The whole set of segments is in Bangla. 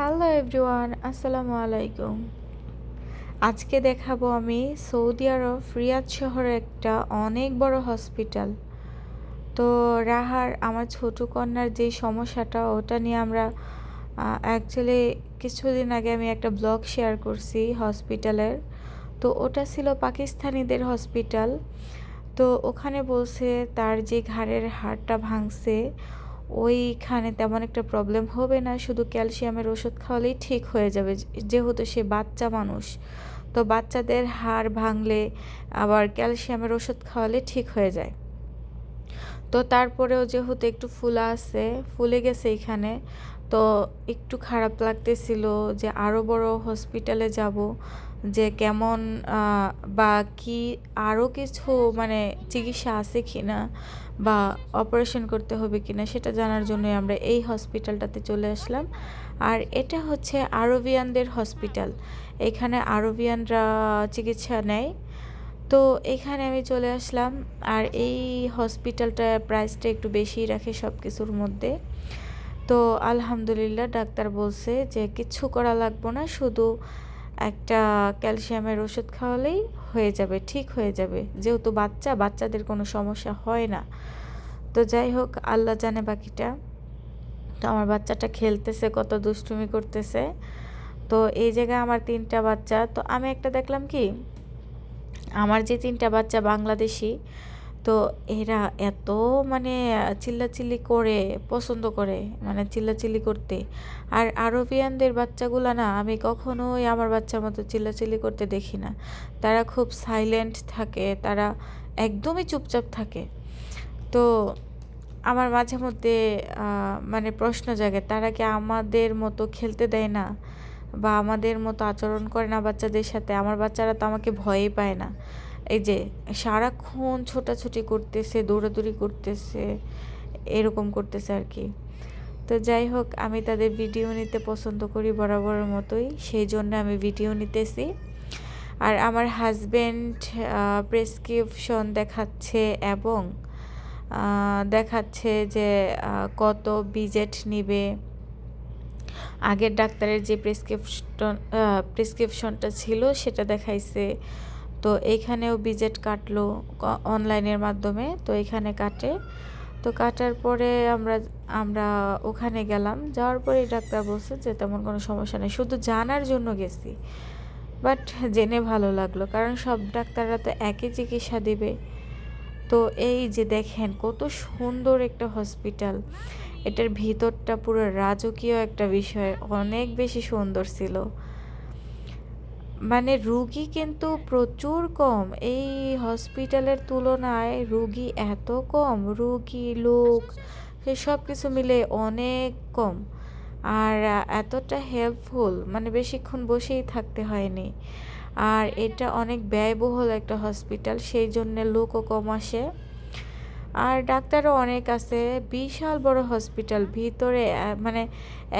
হ্যালো এভরিওয়ান, আসসালামু আলাইকুম। আজকে দেখাবো আমি সৌদি আরব রিয়াদ শহরে একটা অনেক বড় হসপিটাল। তো রাহার, আমার ছোট কন্যার যে সমস্যাটা, ওটা নিয়ে আমরা অ্যাকচুয়ালি কিছুদিন আগে আমি একটা ব্লগ শেয়ার করছি হসপিটালের। তো ওটা ছিল পাকিস্তানিদের হসপিটাল। তো ওখানে বলছে তার যে ঘাড়ের হাড়টা ভাঙছে ওইখানে তেমন একটা প্রবলেম হবে না। শুধু ক্যালসিয়ামের ওষুধ খাওয়ালেই ঠিক হয়ে যাবে। যেহেতু সে বাচ্চা মানুষ, তো বাচ্চাদের হাড় ভাঙলে আবার ক্যালসিয়ামের ওষুধ খাওয়ালে ঠিক হয়ে যায়। তো তারপরেও যেহেতু একটু ফুলা আছে, ফুলে গেছে এখানে, তো একটু খারাপ লাগতেছিল যে আরও বড় হসপিটালে যাব। যে কেমন বা কি আরও কিছু মানে চিকিৎসা আছে কি না বা অপারেশন করতে হবে কি না সেটা জানার জন্যই আমরা এই হসপিটালটাতে চলে আসলাম। আর এটা হচ্ছে আরবিয়ানদের হসপিটাল এখানে আরবিয়ানরা চিকিৎসা নেয়। তো এখানে আমি চলে আসলাম। আর এই হসপিটালটার প্রাইসটা একটু বেশি রাখে সব কিছুর মধ্যে। তো আলহামদুলিল্লাহ, ডাক্তার বলছে যে কিচ্ছু করা লাগবো না, শুধু একটা ক্যালসিয়ামের ওষুধ খাওয়ালেই হয়ে যাবে, ঠিক হয়ে যাবে। যেহেতু বাচ্চা, বাচ্চাদের কোনো সমস্যা হয় না। তো যাই হোক, আল্লাহ জানে বাকিটা। তো আমার বাচ্চাটা খেলতেছে, কত দুষ্টুমি করতেছে। তো এই জায়গায় আমার তিনটা বাচ্চা। তো আমি একটা দেখলাম কি, আমার যে তিনটা বাচ্চা বাংলাদেশি তো এরা এত মানে চিল্লাচিল্লি করে, পছন্দ করে মানে চিল্লাচিল্লি করতে। আর আরবিয়ানদের বাচ্চাগুলো না, আমি কখনোই আমার বাচ্চার মতো চিল্লাচিল্লি করতে দেখি না। তারা খুব সাইলেন্ট থাকে, তারা একদমই চুপচাপ থাকে। তো আমার মাঝে মধ্যে মানে প্রশ্ন জাগে, তারা কি আমাদের মতো খেলতে দেয় না? বা আমাদের মতো আচরণ করে না বাচ্চাদের সাথে? আমার বাচ্চারা তো আমাকে ভয়ই পায় না। এই যে সারাক্ষণ ছোটাছুটি করতেছে, দৌড়াদৌড়ি করতেছে, এরকম করতেছে আর কি। তো যাই হোক, আমি তাদের ভিডিও নিতে পছন্দ করি বরাবরের মতোই, সেই জন্য আমি ভিডিও নিতেছি। আর আমার হাজব্যান্ড প্রেসক্রিপশন দেখাচ্ছে এবং দেখাচ্ছে যে কত বিজেট নিবে। আগের ডাক্তারের যে প্রেসক্রিপশন প্রেসক্রিপশনটা ছিল, সেটা দেখাইছে। তো এইখানেও বিজেট কাটলো অনলাইনের মাধ্যমে, তো এখানে কাটে। তো কাটার পরে আমরা আমরা ওখানে গেলাম। যাওয়ার পরে ডাক্তার বলছে যে, তেমন কোনো সমস্যা নেই। শুধু জানার জন্য গেছি। বাট জেনে ভালো লাগল। কারণ সব ডাক্তাররা তো একই চিকিৎসা দিবে। তো এই যে দেখেন, কত সুন্দর একটা হসপিটাল এটার ভিতরটা পুরো রাজকীয় একটা বিষয়। অনেক বেশি সুন্দর ছিল। মানে রুগী কিন্তু প্রচুর কম। এই হসপিটালের তুলনায় রুগী এত কম। রুগী, লোক সব কিছু মিলে অনেক কম। আর এতটা হেল্পফুল মানে বেশিক্ষণ বসেই থাকতে হয়নি। আর এটা অনেক ব্যয়বহুল একটা হসপিটাল সেই জন্যে লোকও কম আসে। আর ডাক্তারও অনেক আছে। বিশাল বড় হসপিটাল ভিতরে মানে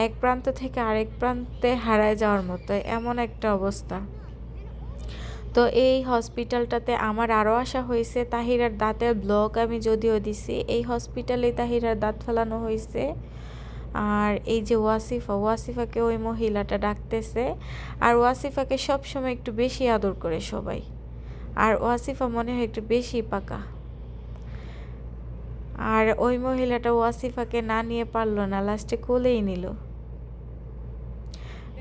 এক প্রান্ত থেকে আরেক প্রান্তে হারায় যাওয়ার মতো, এমন একটা অবস্থা। তো এই হসপিটালটাতে আমার আরও আশা হয়েছে, তাহিরার দাঁতের ব্লক আমি যদিও দিছি, এই হসপিটালে তাহিরার দাঁত ফেলানো হয়েছে। আর এই যে ওয়াসিফা, ওয়াসিফাকে ওই মহিলাটা ডাকতেছে। আর ওয়াসিফাকে সবসময় একটু বেশি আদর করে সবাই। আর ওয়াসিফা মনে হয় একটু বেশি পাকা। আর ওই মহিলাটা ওয়াসিফাকে না নিয়ে পারল না, লাস্টে কোলেই নিল।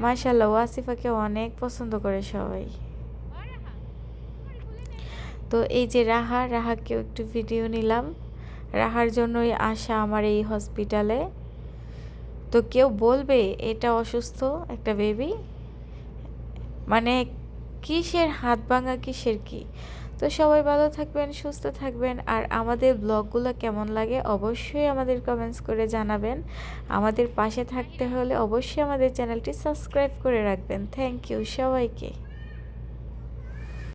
মাশাল্লাহ ওয়াসিফাকে অনেক পছন্দ করে সবাই। তো এই যে রাহা রাহাকেও একটু ভিডিও নিলাম। রাহার জন্যই আসা আমার এই হসপিটালে তো কেউ বলবে, এটা অসুস্থ একটা বেবি মানে কিসের হাত ভাঙা, কিসের কি? তো সবাই ভালো থাকবেন, সুস্থ থাকবেন। আর আমাদের ব্লগগুলো কেমন লাগে অবশ্যই আমাদের কমেন্টস করে জানাবেন। আমাদের পাশে থাকতে হলে অবশ্যই আমাদের চ্যানেলটি সাবস্ক্রাইব করে রাখবেন। থ্যাংক ইউ সবাইকে।